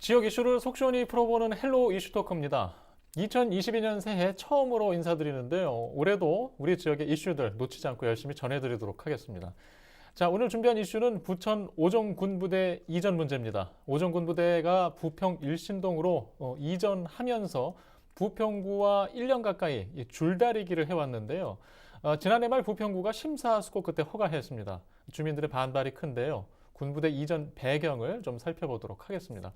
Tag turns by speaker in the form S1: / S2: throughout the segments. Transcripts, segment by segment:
S1: 지역 이슈를 속 시원히 풀어보는 헬로 이슈 토크입니다. 2022년 새해 처음으로 인사드리는데요. 올해도 우리 지역의 이슈들 놓치지 않고 열심히 전해드리도록 하겠습니다. 자, 오늘 준비한 이슈는 부천 오정군부대 이전 문제입니다. 오정군부대가 부평 일신동으로 어, 이전하면서 부평구와 1년 가까이 이 줄다리기를 해왔는데요. 어, 지난해 말 부평구가 심사숙고 끝에 허가했습니다. 주민들의 반발이 큰데요. 군부대 이전 배경을 좀 살펴보도록 하겠습니다.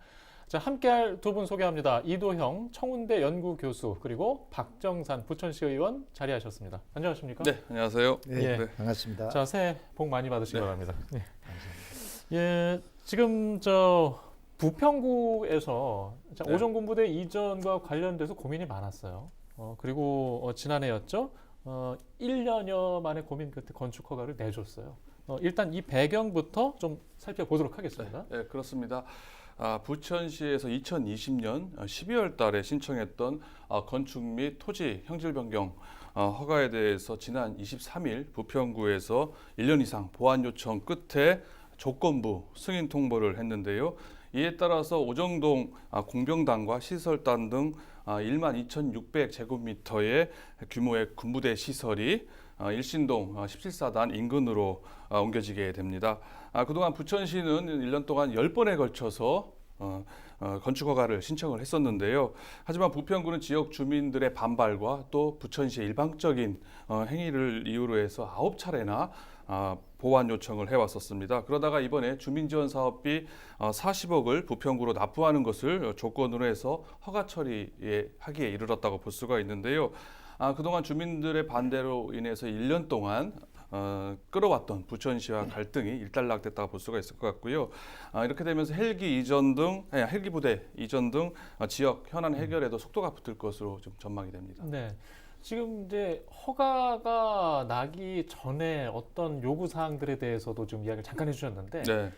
S1: 자, 함께할 두 분 소개합니다. 이도형 청운대 연구 교수 그리고 박정산 부천시 의원 자리하셨습니다. 안녕하십니까?
S2: 네, 안녕하세요.
S3: 네,
S2: 네.
S3: 반갑습니다.
S1: 자, 새해 복 많이 받으시기
S2: 네.
S1: 바랍니다. 예. 예, 지금 저 부평구에서 자,
S2: 네.
S1: 오정군부대 이전과 관련돼서 고민이 많았어요. 어, 그리고 어, 지난해였죠. 어, 1년여 만에 고민 끝에 건축 허가를 내줬어요. 어, 일단 이 배경부터 좀 살펴보도록 하겠습니다.
S2: 네, 그렇습니다. 아, 부천시에서 2020년 12월 달에 신청했던 아, 건축 및 토지 형질 변경 아, 허가에 대해서 지난 23일 부평구에서 1년 이상 보완 요청 끝에 조건부 승인 통보를 했는데요. 이에 따라서 오정동 아, 공병단과 시설단 등 아, 1만 2,600 제곱미터의 규모의 군부대 시설이 아, 일신동 아, 17사단 인근으로 아, 옮겨지게 됩니다. 아, 그동안 부천시는 1년 동안 10번에 걸쳐서 어, 어, 건축 허가를 신청을 했었는데요. 하지만 부평구는 지역 주민들의 반발과 또 부천시의 일방적인 어, 행위를 이유로 해서 아홉 차례나 아, 보완 요청을 해왔었습니다. 그러다가 이번에 주민지원 사업비 어, 40억을 부평구로 납부하는 것을 조건으로 해서 허가 처리에 하기에 이르렀다고 볼 수가 있는데요. 아, 그동안 주민들의 반대로 인해서 1년 동안 어, 끌어왔던 부천시와 갈등이 일단락됐다고 볼 수가 있을 것 같고요. 아, 이렇게 되면서 헬기 이전 등 아니, 헬기 부대 이전 등 아, 지역 현안 해결에도 속도가 붙을 것으로 좀 전망이 됩니다.
S1: 네. 지금 이제 허가가 나기 전에 어떤 요구 사항들에 대해서도 좀 이야기를 잠깐 해주셨는데
S2: 네,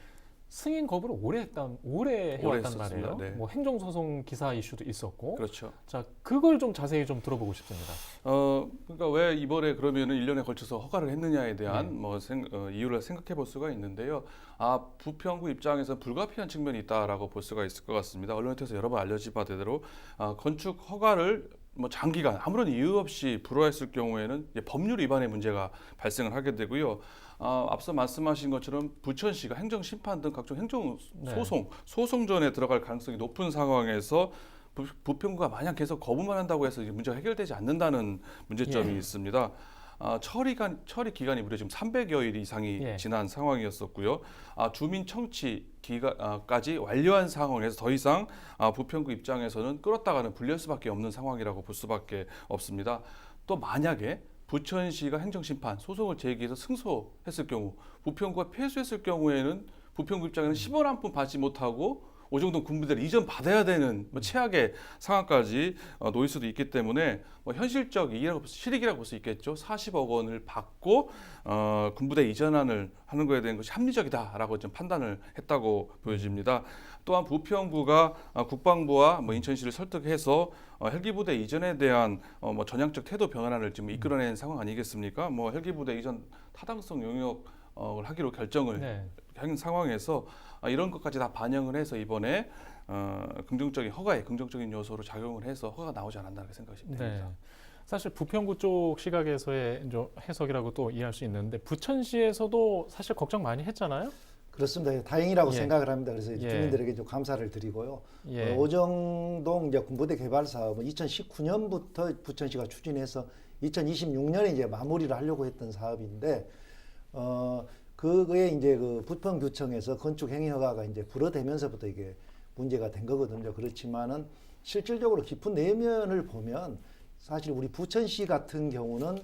S1: 승인 거부를 오래 했단 오래
S2: 오래
S1: 해왔단
S2: 했었습니다.
S1: 말이에요.
S2: 네.
S1: 뭐 행정 소송 기사 이슈도 있었고,
S2: 그렇죠.
S1: 자 그걸 좀 자세히 좀 들어보고 싶습니다.
S2: 어, 그러니까 왜 이번에 그러면은 1년에 걸쳐서 허가를 했느냐에 대한
S1: 네.
S2: 뭐 생, 어, 이유를 생각해 볼 수가 있는데요. 아, 부평구 입장에서 불가피한 측면이 있다라고 볼 수가 있을 것 같습니다. 언론에 통해서 여러 번 알려진 바대로 아, 건축 허가를 뭐 장기간 아무런 이유 없이 불허했을 경우에는 법률 위반의 문제가 발생을 하게 되고요. 아, 앞서 말씀하신 것처럼 부천시가 행정 심판 등 각종 행정
S1: 네.
S2: 소송, 소송전에 들어갈 가능성이 높은 상황에서 부, 부평구가 만약 계속 거부만 한다고 해서 이 문제가 해결되지 않는다는 문제점이
S1: 예.
S2: 있습니다. 아, 처리간 처리 기간이 무려 지금 300여일 이상이
S1: 예.
S2: 지난 상황이었었고요. 아, 주민 청취 기간까지 완료한 상황에서 더 이상 아, 부평구 입장에서는 끌었다가는 불리할 수밖에 없는 상황이라고 볼 수밖에 없습니다. 또 만약에 부천시가 행정심판 소송을 제기해서 승소했을 경우 부평구가 패소했을 경우에는 부평구 입장에는 10원 한푼 받지 못하고 오정동 군부대를 이전 받아야 되는 뭐 최악의 상황까지 어, 놓일 수도 있기 때문에 뭐 현실적이라고 볼 수- 실익이라고 볼 수 있겠죠. 40억 원을 받고 어, 군부대 이전안을 하는 거에 대한 것이 합리적이다라고 좀 판단을 했다고 보여집니다. 또한 부평구가 어, 국방부와 뭐 인천시를 설득해서 어, 헬기부대 이전에 대한 어, 뭐 전향적 태도 변화를 지금 이끌어낸 상황 아니겠습니까? 뭐 헬기부대 이전 타당성 용역을 하기로 결정을
S1: 네.
S2: 한 상황에서 아, 이런 것까지 다 반영을 해서 이번에 어, 긍정적인 허가에 긍정적인 요소로 작용을 해서 허가가 나오지 않았나 이렇게 생각이
S1: 네.
S2: 됩니다.
S1: 사실 부평구 쪽 시각에서의 해석이라고 또 이해할 수 있는데 부천시에서도 사실 걱정 많이 했잖아요.
S3: 그렇습니다. 다행이라고
S1: 예.
S3: 생각을 합니다. 그래서
S1: 예.
S3: 주민들에게 좀 감사를 드리고요.
S1: 예.
S3: 어, 오정동 이제 군부대 개발 사업은 2019년부터 부천시가 추진해서 2026년에 이제 마무리를 하려고 했던 사업인데 어 그거에 이제 그 부평구청에서 건축 행위 허가가 이제 불어대면서부터 이게 문제가 된 거거든요. 그렇지만은 실질적으로 깊은 내면을 보면 사실 우리 부천시 같은 경우는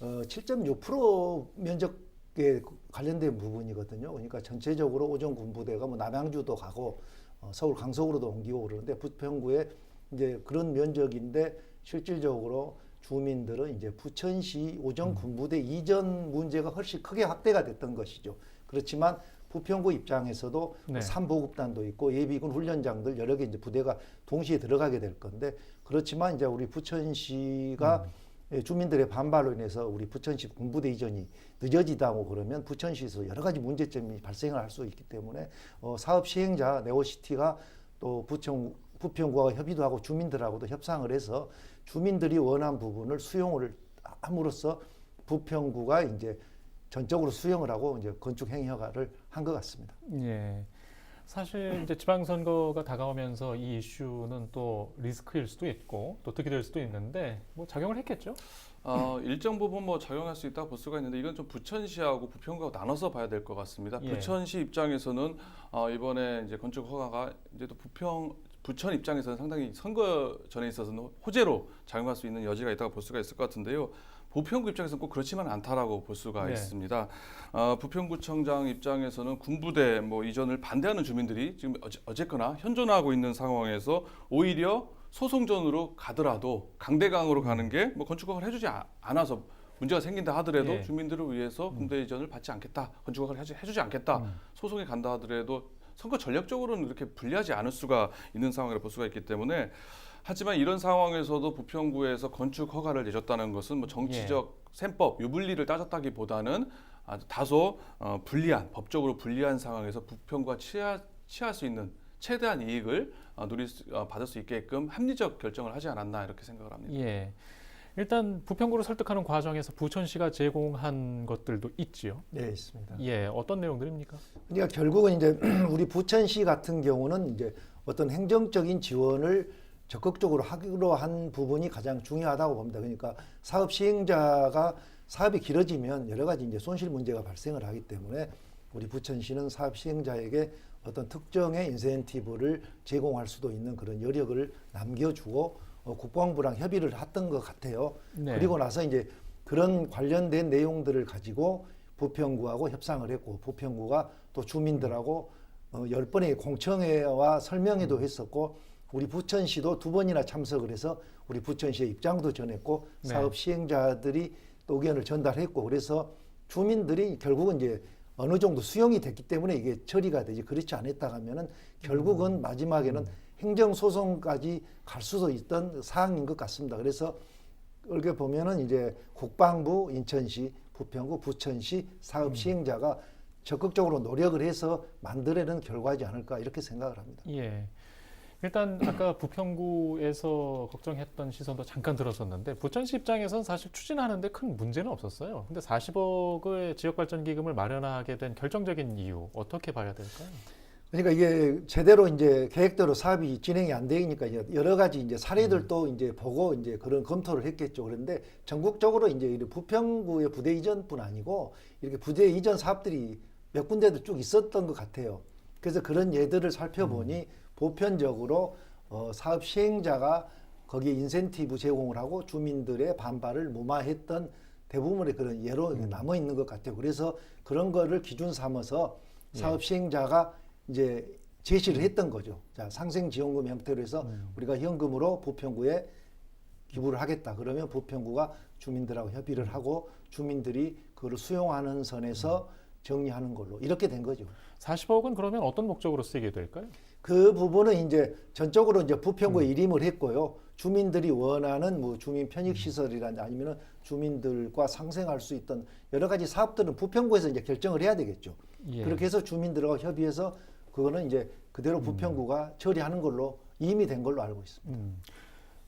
S3: 어 7.6% 면적에 관련된 부분이거든요. 그러니까 전체적으로 오정 군부대가 뭐 남양주도 가고 어, 서울 강서구로도 옮기고 그러는데 부평구에 이제 그런 면적인데 실질적으로 주민들은 이제 부천시 오정 군부대 이전 문제가 훨씬 크게 확대가 됐던 것이죠. 그렇지만 부평구 입장에서도
S1: 네.
S3: 삼보급단도 있고 예비군 훈련장들 여러 개 이제 부대가 동시에 들어가게 될 건데 그렇지만 이제 우리 부천시가 예, 주민들의 반발로 인해서 우리 부천시 군부대 이전이 늦어지다고 그러면 부천시에서 여러 가지 문제점이 발생을 할 수 있기 때문에 어, 사업 시행자 네오시티가 또 부평 부평구와 협의도 하고 주민들하고도 협상을 해서 주민들이 원한 부분을 수용을 함으로써 부평구가 이제 전적으로 수용을 하고 이제 건축 행위 허가를 한 것 같습니다.
S1: 예. 사실 이제 지방선거가 다가오면서 이 이슈는 또 리스크일 수도 있고 또 득이 될 수도 있는데 뭐 작용을 했겠죠?
S2: 어, 일정 부분 뭐 작용할 수 있다고 볼 수가 있는데 이건 좀 부천시하고 부평구하고 나눠서 봐야 될 것 같습니다.
S1: 예.
S2: 부천시 입장에서는 어, 이번에 이제 건축 허가가 이제 또 부평 부천 입장에서는 상당히 선거 전에 있어서는 호재로 작용할 수 있는 여지가 있다고 볼 수가 있을 것 같은데요. 부평구 입장에서는 꼭 그렇지만 않다라고 볼 수가
S1: 네.
S2: 있습니다. 어, 부평구청장 입장에서는 군부대 뭐 이전을 반대하는 주민들이 지금 어제, 어쨌거나 현존하고 있는 상황에서 오히려 소송전으로 가더라도 강대강으로 가는 게 뭐 건축허가를 해주지 아- 않아서 문제가 생긴다 하더라도
S1: 예.
S2: 주민들을 위해서 군대 이전을 받지 않겠다, 건축허가를 해주, 해주지 않겠다,
S1: 음.
S2: 소송에 간다 하더라도 선거 전략적으로는 이렇게 불리하지 않을 수가 있는 상황이라 볼 수가 있기 때문에 하지만 이런 상황에서도 부평구에서 건축 허가를 내줬다는 것은 뭐 정치적 셈법 유불리를 따졌다기보다는 아주 다소 어, 불리한 법적으로 불리한 상황에서 부평구가 취하, 취할 수 있는 최대한 이익을 어, 누릴 수, 어, 받을 수 있게끔 합리적 결정을 하지 않았나 이렇게 생각을 합니다.
S1: 예. 일단 부평구를 설득하는 과정에서 부천시가 제공한 것들도 있지요.
S3: 네, 있습니다.
S1: 예, 어떤 내용들입니까?
S3: 그러니까 결국은 이제 우리 부천시 같은 경우는 이제 어떤 행정적인 지원을 적극적으로 하기로 한 부분이 가장 중요하다고 봅니다. 그러니까 사업 시행자가 사업이 길어지면 여러 가지 이제 손실 문제가 발생을 하기 때문에 우리 부천시는 사업 시행자에게 어떤 특정의 인센티브를 제공할 수도 있는 그런 여력을 남겨주고 어, 국방부랑 협의를 했던 것 같아요.
S1: 네.
S3: 그리고 나서 이제 그런 관련된 내용들을 가지고 부평구하고 협상을 했고 부평구가 또 주민들하고 어, 열 번의 공청회와 설명회도
S1: 음.
S3: 했었고 우리 부천시도 두 번이나 참석을 해서 우리 부천시의 입장도 전했고
S1: 네.
S3: 사업 시행자들이 또 의견을 전달했고 그래서 주민들이 결국은 이제 어느 정도 수용이 됐기 때문에 이게 처리가 되지 그렇지 않았다 하면은 결국은
S1: 음.
S3: 마지막에는 행정 소송까지 갈 수도 있던 사항인 것 같습니다. 그래서 이렇게 보면은 이제 국방부, 인천시, 부평구, 부천시 사업 시행자가 적극적으로 노력을 해서 만들어낸 결과지 않을까 이렇게 생각을 합니다.
S1: 예. 일단 아까 부평구에서 걱정했던 시선도 잠깐 들었었는데 부천시 입장에서는 사실 추진하는데 큰 문제는 없었어요. 근데 40억의 지역발전기금을 마련하게 된 결정적인 이유 어떻게 봐야 될까요?
S3: 그러니까 이게 제대로 이제 계획대로 사업이 진행이 안 되니까 이제 여러 가지 이제 사례들도 이제 보고 이제 그런 검토를 했겠죠. 그런데 전국적으로 이제 이 부평구의 부대 이전뿐 아니고 이렇게 부대 이전 사업들이 몇 군데도 쭉 있었던 것 같아요. 그래서 그런 예들을 살펴보니 보편적으로 어, 사업 시행자가 거기에 인센티브 제공을 하고 주민들의 반발을 무마했던 대부분의 그런 예로 남아 있는 것 같아요. 그래서 그런 거를 기준 삼아서 사업 시행자가 이제 제시를 했던 거죠. 자, 상생 지원금 형태로 해서 우리가 현금으로 부평구에 기부를 하겠다. 그러면 부평구가 주민들하고 협의를 하고 주민들이 그걸 수용하는 선에서 정리하는 걸로 이렇게 된 거죠.
S1: 40억은 그러면 어떤 목적으로 쓰이게 될까요?
S3: 그 부분은 이제 전적으로 이제 부평구에 일임을 했고요. 주민들이 원하는 뭐 주민 편익 시설이라든지 아니면은 주민들과 상생할 수 있던 여러 가지 사업들은 부평구에서 이제 결정을 해야 되겠죠.
S1: 예.
S3: 그렇게 해서 주민들과 협의해서 그거는 이제 그대로 부평구가 처리하는 걸로 이미 된 걸로 알고 있습니다.
S1: 음.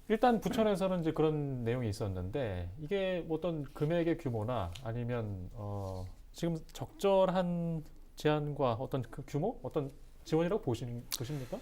S1: 일단 부천에서는 이제 그런 내용이 있었는데 이게 뭐 어떤 금액의 규모나 아니면 어 지금 적절한 제한과 어떤 그 규모, 어떤 지원이라고 보시는 보십니까?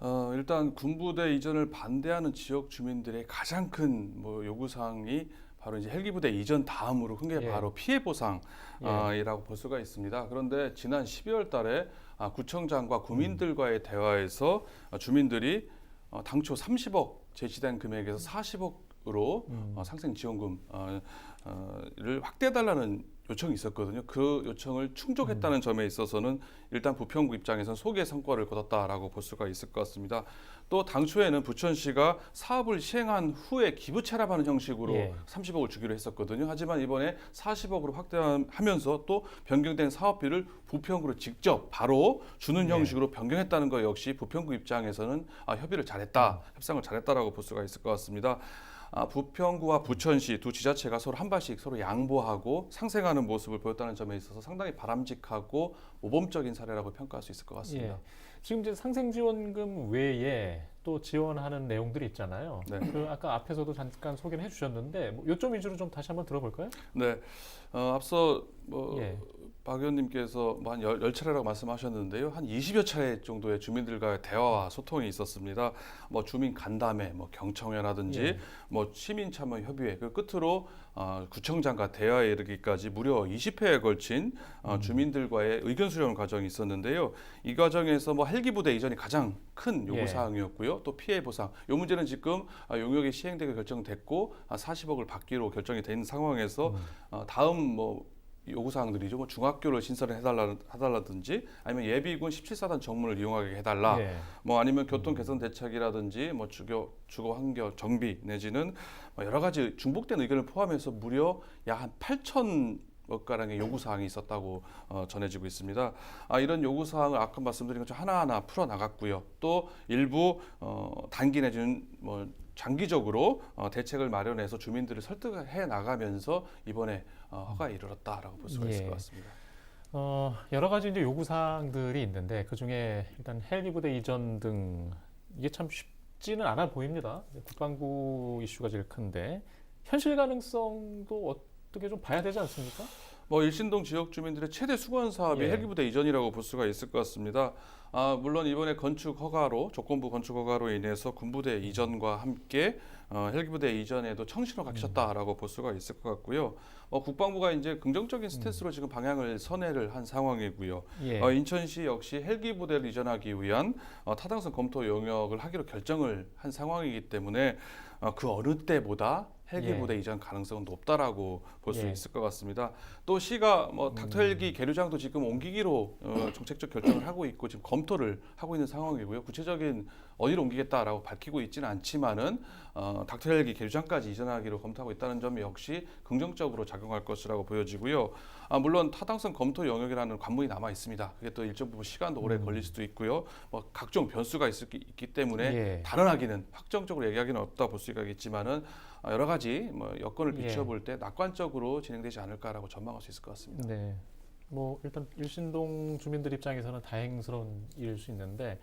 S2: 어, 일단 군부대 이전을 반대하는 지역 주민들의 가장 큰 뭐 요구 사항이 바로 이제 헬기 부대 이전 다음으로 큰 게
S1: 예.
S2: 바로 피해 보상이라고 볼 수가 있습니다. 그런데 지난 12월 달에 아, 구청장과 구민들과의 대화에서 어, 주민들이 어, 당초 30억 제시된 금액에서 40억으로
S1: 음.
S2: 어, 상생 지원금 어, 어, 를 확대해 달라는 요청이 있었거든요. 그 요청을 충족했다는 점에 있어서는 일단 부평구 입장에서는 소개 성과를 거뒀다라고 볼 수가 있을 것 같습니다. 또 당초에는 부천시가 사업을 시행한 후에 기부 체납하는 형식으로
S1: 예.
S2: 30억을 주기로 했었거든요. 하지만 이번에 40억으로 확대하면서 또 변경된 사업비를 부평구로 직접 바로 주는
S1: 네.
S2: 형식으로 변경했다는 것 역시 부평구 입장에서는 아, 협의를 잘했다, 협상을 잘했다라고 볼 수가 있을 것 같습니다. 아, 부평구와 부천시 두 지자체가 서로 한 발씩 서로 양보하고 상생하는 모습을 보였다는 점에 있어서 상당히 바람직하고 모범적인 사례라고 평가할 수 있을 것 같습니다.
S1: 예. 지금 이제 상생지원금 외에 또 지원하는 내용들이 있잖아요.
S2: 네.
S1: 그 아까 앞에서도 잠깐 소개를 해주셨는데 뭐 요점 위주로 좀 다시 한번 들어볼까요?
S2: 네, 어, 앞서 뭐
S1: 예.
S2: 박 의원님께서 뭐한 열, 열 차례라고 말씀하셨는데요. 한 20여 차례 정도의 주민들과의 대화와 소통이 있었습니다. 뭐 주민 간담회, 뭐 경청회라든지
S1: 예.
S2: 뭐 시민 참여 협의회 그 끝으로 어, 구청장과 대화에 이르기까지 무려 20회에 걸친 어,
S1: 음.
S2: 주민들과의 의견 수렴 과정이 있었는데요. 이 과정에서 뭐 헬기 부대 이전이 가장 큰 요구
S1: 예.
S2: 사항이었고요. 또 피해 보상. 이 문제는 지금 아, 용역이 시행되게 결정됐고 아, 40억을 받기로 결정이 된 상황에서
S1: 음.
S2: 어, 다음 뭐 요구 사항들이죠. 뭐 중학교를 신설을 해달라 하달라든지 아니면 예비군 17사단 정문을 이용하게 해달라.
S1: 예.
S2: 뭐 아니면 교통 개선 대책이라든지 뭐 주거 주거 환경 정비 내지는 뭐 여러 가지 중복된 의견을 포함해서 무려 약 한 8천 억 가량의 요구 사항이 있었다고 어, 전해지고 있습니다. 아, 이런 요구 사항을 아까 말씀드린 것처럼 하나하나 풀어 나갔고요. 또 일부 어, 단기 내지는 뭐 장기적으로 어, 대책을 마련해서 주민들을 설득해 나가면서 이번에 어, 허가에 이르렀다라고 볼 수가 있을
S1: 예.
S2: 것 같습니다.
S1: 어, 여러 가지 이제 요구 사항들이 있는데 그 중에 일단 헬기 부대 이전 등 이게 참 쉽지는 않아 보입니다. 국방부 이슈가 제일 큰데 현실 가능성도 어떻게 좀 봐야 되지 않습니까?
S2: 뭐 일신동 지역 주민들의 최대 수건 사업이
S1: 예.
S2: 헬기부대 이전이라고 볼 수가 있을 것 같습니다. 아, 물론 이번에 건축 허가로 조건부 건축 허가로 인해서 군부대 이전과 함께 어, 헬기부대 이전에도 청신호가 켜졌다라고 볼 수가 있을 것 같고요. 어, 국방부가 이제 긍정적인 스탠스로 지금 방향을 선회를 한 상황이고요.
S1: 예.
S2: 어, 인천시 역시 헬기 부대를 이전하기 위한 어, 타당성 검토 영역을 하기로 결정을 한 상황이기 때문에 어, 그 어느 때보다 헬기
S1: 예.
S2: 부대 이전 가능성은 높다라고 볼수
S1: 예.
S2: 있을 것 같습니다. 또 시가 뭐 닥터 헬기 계류장도 지금 옮기기로 어, 정책적 결정을 하고 있고 지금 검토를 하고 있는 상황이고요. 구체적인 어디로 옮기겠다라고 밝히고 있지는 않지만은 어, 닥터 헬기 계류장까지 이전하기로 검토하고 있다는 점이 역시 긍정적으로 작용할 것이라고 보여지고요. 아, 물론 타당성 검토 영역이라는 관문이 남아 있습니다. 그게 또 일정 부분 시간도 오래
S1: 음.
S2: 걸릴 수도 있고요. 뭐 각종 변수가 있을, 있기 때문에
S1: 예.
S2: 단언하기는 확정적으로 얘기하기는 없다 볼 수가 있겠지만은 아, 여러 가지 뭐 여건을
S1: 예.
S2: 비춰볼 때 낙관적으로 진행되지 않을까라고 전망할 수 있을 것 같습니다.
S1: 네. 뭐 일단 일신동 주민들 입장에서는 다행스러운 일일 수 있는데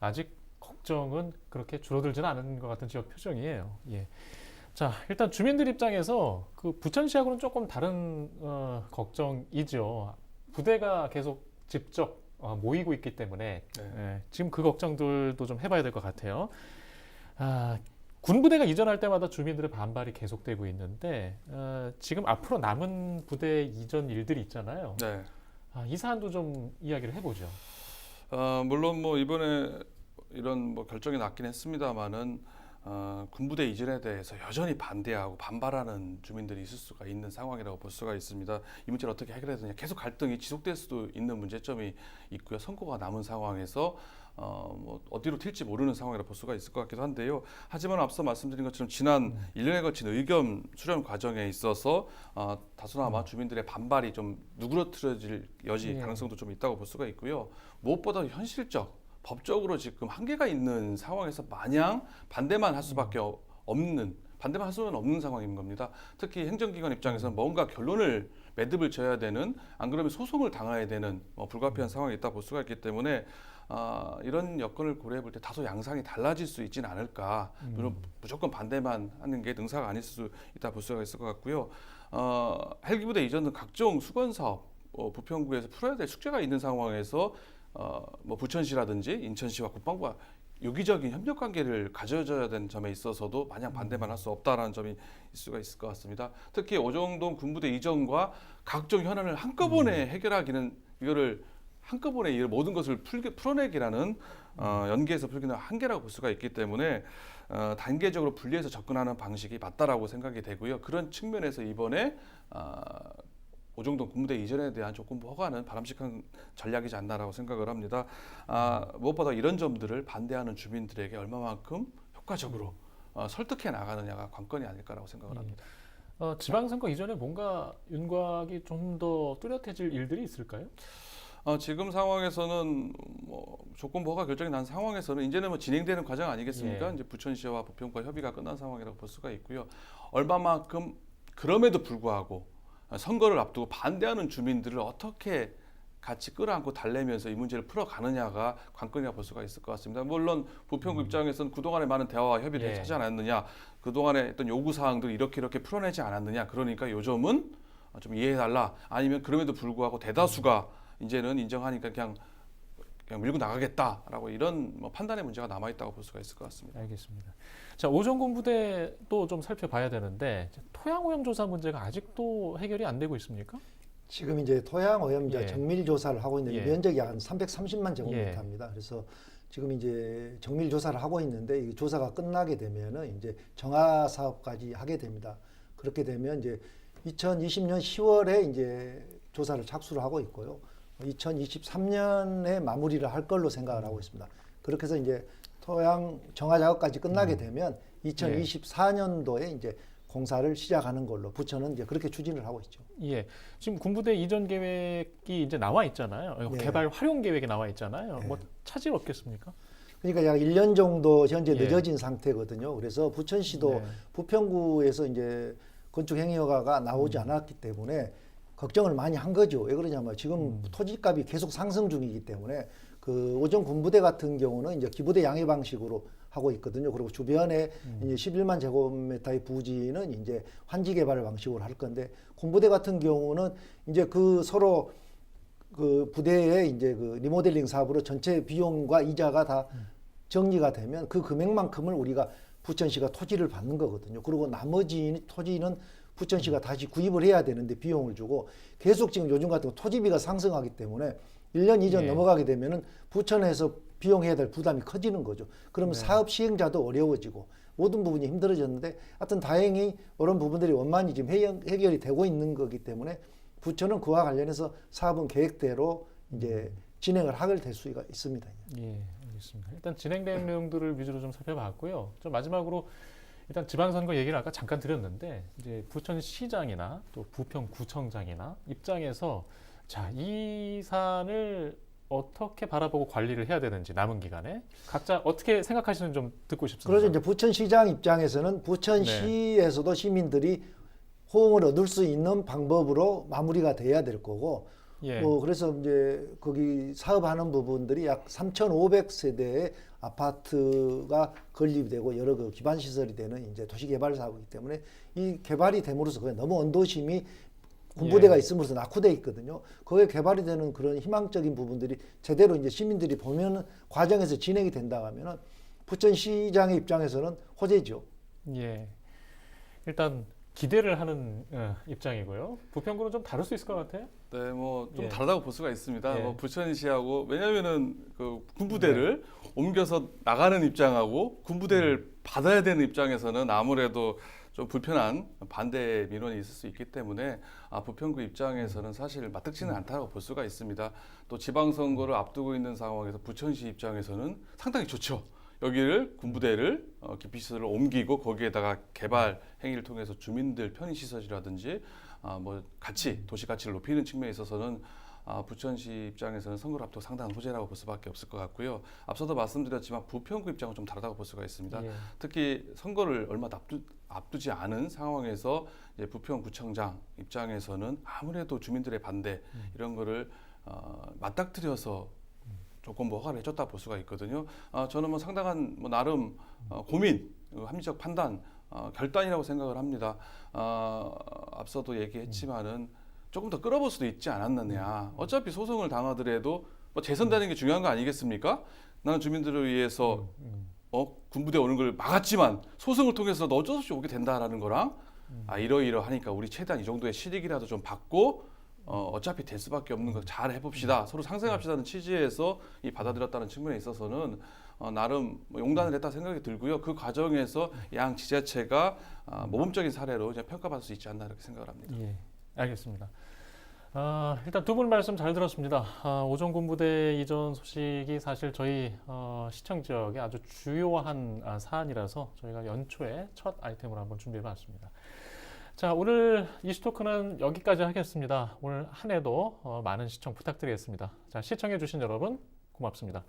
S1: 아직 걱정은 그렇게 줄어들지는 않은 것 같은 지역 표정이에요. 예. 자, 일단 주민들 입장에서 그 부천시하고는 조금 다른 어, 걱정이죠. 부대가 계속 직접 어, 모이고 있기 때문에
S2: 네.
S1: 예, 지금 그 걱정들도 좀 해봐야 될 것 같아요. 아, 군부대가 이전할 때마다 주민들의 반발이 계속되고 있는데 어, 지금 앞으로 남은 부대 이전 일들이 있잖아요.
S2: 네.
S1: 아, 이 사안도 좀 이야기를 해보죠.
S2: 어, 물론 뭐 이번에 이런 뭐 결정이 났긴 했습니다만은 어, 군부대 이전에 대해서 여전히 반대하고 반발하는 주민들이 있을 수가 있는 상황이라고 볼 수가 있습니다. 이 문제를 어떻게 해결해야 되냐 계속 갈등이 지속될 수도 있는 문제점이 있고요. 선고가 남은 상황에서 어, 뭐 어디로 튈지 모르는 상황이라 볼 수가 있을 것 같기도 한데요. 하지만 앞서 말씀드린 것처럼 지난 1년에 걸친 의견 수렴 과정에 있어서 어, 다소나마 주민들의 반발이 좀 누그러뜨려질 여지
S1: 예.
S2: 가능성도 좀 있다고 볼 수가 있고요. 무엇보다 현실적 법적으로 지금 한계가 있는 상황에서 마냥 반대만 할 수밖에 어- 없는 반대만 할 수는 없는 상황인 겁니다. 특히 행정기관 입장에서는 뭔가 결론을 매듭을 지어야 되는 안 그러면 소송을 당해야 되는 뭐 불가피한 상황이 있다 볼 수가 있기 때문에 아, 이런 여건을 고려해 볼 때 다소 양상이 달라질 수 있지는 않을까. 물론 무조건 반대만 하는 게 능사가 아닐 수 있다 볼 수가 있을 것 같고요. 어, 헬기부대 이전은 각종 수건 사업 어, 부평구에서 풀어야 될 숙제가 있는 상황에서 어, 뭐 부천시라든지 인천시와 국방부가 유기적인 협력 관계를 가져줘야 되는 점에 있어서도 마냥 반대만 할 수 없다라는 점이 있을 수가 있을 것 같습니다. 특히 오정동 군부대 이전과 각종 현안을 한꺼번에 해결하기는 이거를 한꺼번에 이 모든 것을 풀게, 풀어내기라는 어, 연계해서 풀기는 한계라고 볼 수가 있기 때문에 어, 단계적으로 분리해서 접근하는 방식이 맞다라고 생각이 되고요. 그런 측면에서 이번에 어, 오정동 군부대 이전에 대한 조건부 허가는 바람직한 전략이지 않나라고 생각을 합니다. 아, 무엇보다 이런 점들을 반대하는 주민들에게 얼마만큼 효과적으로 어, 설득해 나가느냐가 관건이 아닐까라고 생각을 합니다.
S1: 어, 지방선거 이전에 뭔가 윤곽이 좀 더 뚜렷해질 일들이 있을까요?
S2: 어, 지금 상황에서는 뭐 조건부 허가 결정이 난 상황에서는 이제는 뭐 진행되는 과정 아니겠습니까?
S1: 예.
S2: 이제 부천시와 부평과 협의가 끝난 상황이라고 볼 수가 있고요. 얼마만큼 그럼에도 불구하고 선거를 앞두고 반대하는 주민들을 어떻게 같이 끌어안고 달래면서 이 문제를 풀어가느냐가 관건이라 볼 수가 있을 것 같습니다. 물론 부평구 입장에서는 그동안에 많은 대화와 협의를
S1: 예.
S2: 하지 않았느냐, 그동안에 어떤 요구 사항들 이렇게 이렇게 풀어내지 않았느냐, 그러니까 요점은 좀 이해해달라. 아니면 그럼에도 불구하고 대다수가 이제는 인정하니까 그냥 그냥 밀고 나가겠다라고 이런 뭐 판단의 문제가 남아 있다고 볼 수가 있을 것 같습니다.
S1: 알겠습니다. 자 오전군 부대도 좀 살펴봐야 되는데 토양 오염 조사 문제가 아직도 해결이 안 되고 있습니까?
S3: 지금 이제 토양 오염자
S1: 예.
S3: 정밀 조사를 하고 있는데
S1: 예.
S3: 면적이 한 330만
S1: 예.
S3: 제곱미터입니다. 그래서 지금 이제 정밀 조사를 하고 있는데 이 조사가 끝나게 되면은 이제 정화 사업까지 하게 됩니다. 그렇게 되면 이제 2020년 10월에 이제 조사를 착수를 하고 있고요. 2023년에 마무리를 할 걸로 생각을 하고 있습니다. 그렇게 해서 이제 토양 정화 작업까지 끝나게 되면 2024년도에 이제 공사를 시작하는 걸로 부처는 이제 그렇게 추진을 하고 있죠.
S1: 예, 지금 군부대 이전 계획이 이제 나와 있잖아요. 이거
S3: 예.
S1: 개발 활용 계획이 나와 있잖아요.
S3: 예.
S1: 뭐 차질 없겠습니까?
S3: 그러니까 약 1년 정도 현재
S1: 예.
S3: 늦어진 상태거든요. 그래서 부천시도
S1: 네.
S3: 부평구에서 이제 건축 행위 허가가 나오지
S1: 음.
S3: 않았기 때문에 걱정을 많이 한 거죠. 왜 그러냐면 지금
S1: 음.
S3: 토지값이 계속 상승 중이기 때문에 그 오전 군부대 같은 경우는 이제 기부대 양해 방식으로 하고 있거든요. 그리고 주변에
S1: 음.
S3: 이제 11만 제곱미터의 부지는 이제 환지 개발 방식으로 할 건데 군부대 같은 경우는 이제 그 서로 그 부대의 이제 그 리모델링 사업으로 전체 비용과 이자가 다 정리가 되면 그 금액만큼을 우리가 부천시가 토지를 받는 거거든요. 그리고 나머지 토지는 부천시가 다시 구입을 해야 되는데 비용을 주고 계속 지금 요즘 같은 거 토지비가 상승하기 때문에 1년 이전
S1: 예.
S3: 넘어가게 되면은 부천에서 비용해야 될 부담이 커지는 거죠. 그러면
S1: 네.
S3: 사업 시행자도 어려워지고 모든 부분이 힘들어졌는데 하여튼 다행히 그런 부분들이 원만히 지금 해결, 해결이 되고 있는 거기 때문에 부천은 그와 관련해서 사업은 계획대로 이제 진행을 하게 될 수가 있습니다.
S1: 예, 알겠습니다. 일단 진행된 내용들을 위주로 좀 살펴봤고요. 좀 마지막으로 일단 지방선거 얘기를 아까 잠깐 드렸는데 이제 부천시장이나 또 부평구청장이나 입장에서 자, 이 사안을 어떻게 바라보고 관리를 해야 되는지 남은 기간에 각자 어떻게 생각하시는지 좀 듣고 싶습니다.
S3: 그래서 이제 부천시장 입장에서는 부천시에서도 시민들이 호응을 얻을 수 있는 방법으로 마무리가 돼야 될 거고
S1: 예.
S3: 뭐 그래서 이제 거기 사업하는 부분들이 약 3,500세대의 아파트가 건립되고 여러 그 기반 시설이 되는 이제 도시 개발 사업이기 때문에 이 개발이 됨으로써 그게 너무 언도심이 군부대가
S1: 예.
S3: 있음으로써 낙후돼 있거든요. 거기에 개발이 되는 그런 희망적인 부분들이 제대로 이제 시민들이 보면 과정에서 진행이 된다 하면은 부천시장의 입장에서는 호재죠.
S1: 예. 일단 기대를 하는 어, 입장이고요. 부평구는 좀 다를 수 있을 것 같아요.
S2: 네, 뭐 좀
S1: 예.
S2: 다르다고 볼 수가 있습니다.
S1: 예.
S2: 뭐 부천시하고 왜냐하면은 그 군부대를 옮겨서 나가는 입장하고 군부대를 받아야 되는 입장에서는 아무래도 좀 불편한 반대 민원이 있을 수 있기 때문에 아, 부평구 입장에서는 사실 맞득지는 않다고 볼 수가 있습니다. 또 지방선거를 앞두고 있는 상황에서 부천시 입장에서는 상당히 좋죠. 여기를 군부대를 어, 기피시설을 옮기고 거기에다가 개발 행위를 통해서 주민들 편의시설이라든지 아, 뭐 가치 도시 가치를 높이는 측면에 있어서는 아, 부천시 입장에서는 선거를 앞두고 상당한 호재라고 볼 수밖에 없을 것 같고요. 앞서도 말씀드렸지만 부평구 입장은 좀 다르다고 볼 수가 있습니다.
S1: 예.
S2: 특히 선거를 얼마 앞두, 앞두지 않은 상황에서 이제 부평구청장 입장에서는 아무래도 주민들의 반대 이런 거를 어, 맞닥뜨려서 조건 뭐 허가를 해줬다 볼 수가 있거든요. 아, 저는 뭐 상당한 뭐 나름 어, 고민, 어, 합리적 판단, 어, 결단이라고 생각을 합니다. 어, 앞서도 얘기했지만은 조금 더 끌어볼 수도 있지 않았느냐. 어차피 소송을 당하더라도 뭐 재선되는 게 중요한 거 아니겠습니까? 나는 주민들을 위해서
S1: 음.
S2: 어 군부대 오는 걸 막았지만 소송을 통해서 너 어쩔 수 없이 오게 된다라는 거랑 아 이러이러하니까 우리 최대한 이 정도의 실익이라도 좀 받고 어 어차피 될 수밖에 없는 거 잘 해봅시다 서로 상생합시다는 취지에서 이 받아들였다는 측면에 있어서는 어, 나름 뭐 용단을 했다 생각이 들고요 그 과정에서 양 지자체가 아, 모범적인 사례로 이제 평가받을 수 있지 않나 이렇게 생각을 합니다.
S1: 예, 알겠습니다. 아, 일단 두 분 말씀 잘 들었습니다. 아, 오전군부대 이전 소식이 사실 저희 어, 시청 지역에 아주 주요한 아, 사안이라서 저희가 연초에 첫 아이템으로 한번 준비해봤습니다. 자, 오늘 이슈토크는 여기까지 하겠습니다. 오늘 한 해도 어, 많은 시청 부탁드리겠습니다. 자, 시청해주신 여러분 고맙습니다.